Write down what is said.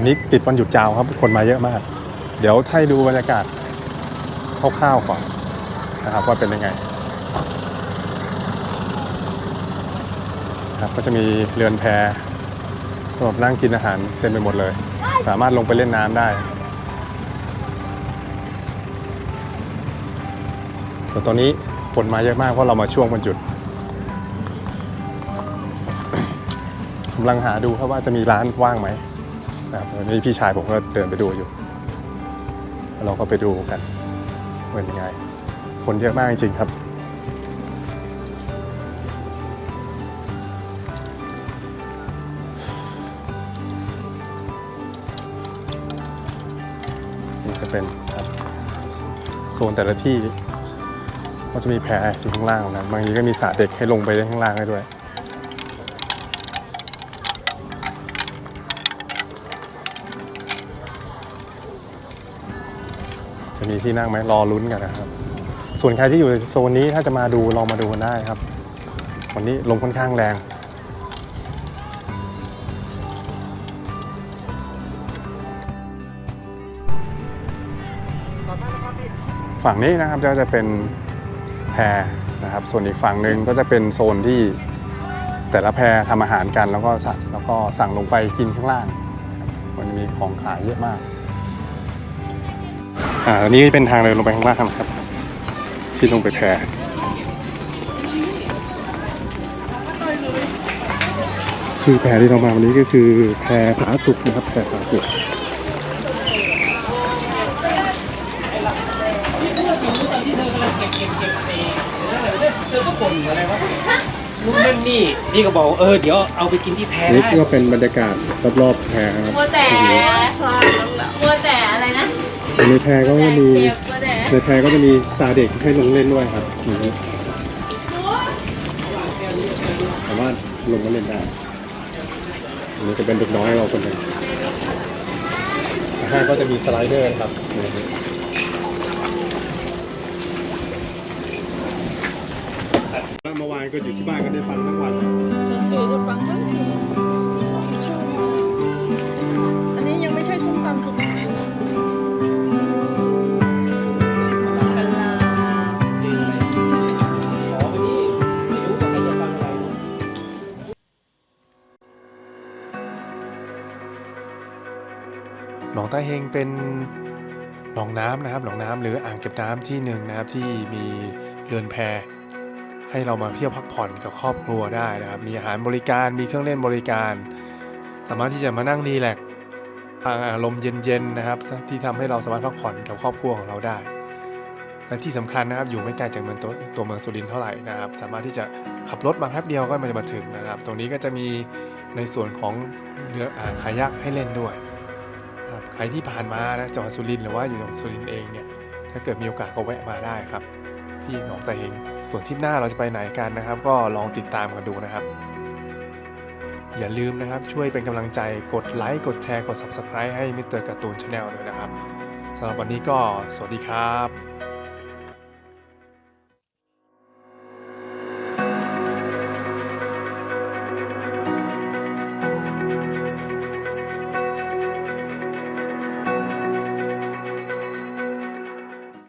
วันนี้ติดวันหยุดยาวครับ คนมาเยอะมาก เดี๋ยวให้ดูบรรยากาศคร่าวๆก่อนนะครับว่าเป็นยังไงครับก็จะมีเรือนแพสำหรับนั่งกินอาหารเต็มไปหมดเลย สามารถลงไปเล่นน้ำได้ส่วนตอนนี้คนมาเยอะมากเพราะเรามาช่วงวันหยุดกำลังหาดูครับว่าจะมีร้านว่างไหม นะครับวันนี้พี่ชายผมก็เดินไปดูอยู่ เราก็ไปดูกันเป็นยังไง คนเยอะมากจริงๆครับ นี่จะเป็นครับโซนแต่ละที่ก็จะมีแพรอยู่ข้างล่างนะบางทีก็มีสระเด็กให้ลงไปได้ข้างล่างได้ด้วย จะมีที่นั่งไหมรอลุ้นกันนะครับ ส่วนใครที่อยู่โซนนี้ถ้าจะมาดูลองมาดูกันได้ครับ วันนี้ลมค่อนข้างแรงฝั่งนี้นะครับก็จะเป็นแพรนะครับ ส่วนอีกฝั่งหนึ่งก็จะเป็นโซนที่แต่ละแพรทำอาหารกันแล้วก็สั่งแล้วก็สั่งลงไปกินข้างล่างครับมันมีของขายเยอะมาก อ่าอันนี้เป็นทางเดินลงไปข้างล่างนะครับ ที่ลงไปแพชื่อแพที่เรามาวันนี้ก็คือแพผาสุกนะครับแพผาสุกเธอก็บ่นอะไรวะนู่นนั่นนี่พี่ก็บอกเออเดี๋ยวเอาไปกินที่แพนี่ได้ก็เป็นบรรยากาศรอบๆแพครับมัวแต่ ในแพก็แต่จะมีเจ็บมัวแต่ในแพก็จะมีซาเด็กให้ลงเล่นด้วยครับอือฮึสามารถลงมาเล่นได้อันนี้จะเป็นเด็กน้อยเราคนหนึ่งข้างก็จะมีสไลเดอร์ครับนี่ครับเมื่อวานก็อยู่ที่บ้านก็ได้ฟังทั้งวันเออจะฟังทั้งคืนอันนี้ยังไม่ใช่ส้มตำสุก หนองตาเฮงเป็นหนองน้ำนะครับหนองน้ำหรืออ่างเก็บน้ำที่หนึ่งนะครับที่มีเรือนแพให้เรามาเที่ยวพักผ่อนกับครอบครัวได้นะครับ มีอาหารบริการมีเครื่องเล่นบริการ สามารถที่จะมานั่งรีแลกอารมณ์เย็นๆนะครับ ที่ทำให้เราสามารถพักผ่อนกับครอบครัวของเราได้ และที่สำคัญนะครับอยู่ไม่ไกลจากเมืองตัวตัวเมืองสุรินทร์เท่าไหร่นะครับ สามารถที่จะขับรถมาแป๊บเดียวก็มันจะมาถึงนะครับ ตรงนี้ก็จะมีในส่วนของเรืออ่าคายักให้เล่นด้วย ครับใครที่ผ่านมานะจังหวัดสุรินทร์หรือว่าอยู่จังหวัดสุรินทร์เองเนี่ยถ้าเกิดมีโอกาสก็แวะมาได้ครับ ที่หนองตะเฮงส่วนทริปหน้าเราจะไปไหนกันนะครับ ก็ลองติดตามกันดูนะครับ อย่าลืมนะครับช่วยเป็นกำลังใจกดไลค์กดแชร์กด Subscribe ให้มิสเตอร์การ์ตูนชาแนลด้วยนะครับสำหรับวันนี้ก็สวัสดีครับ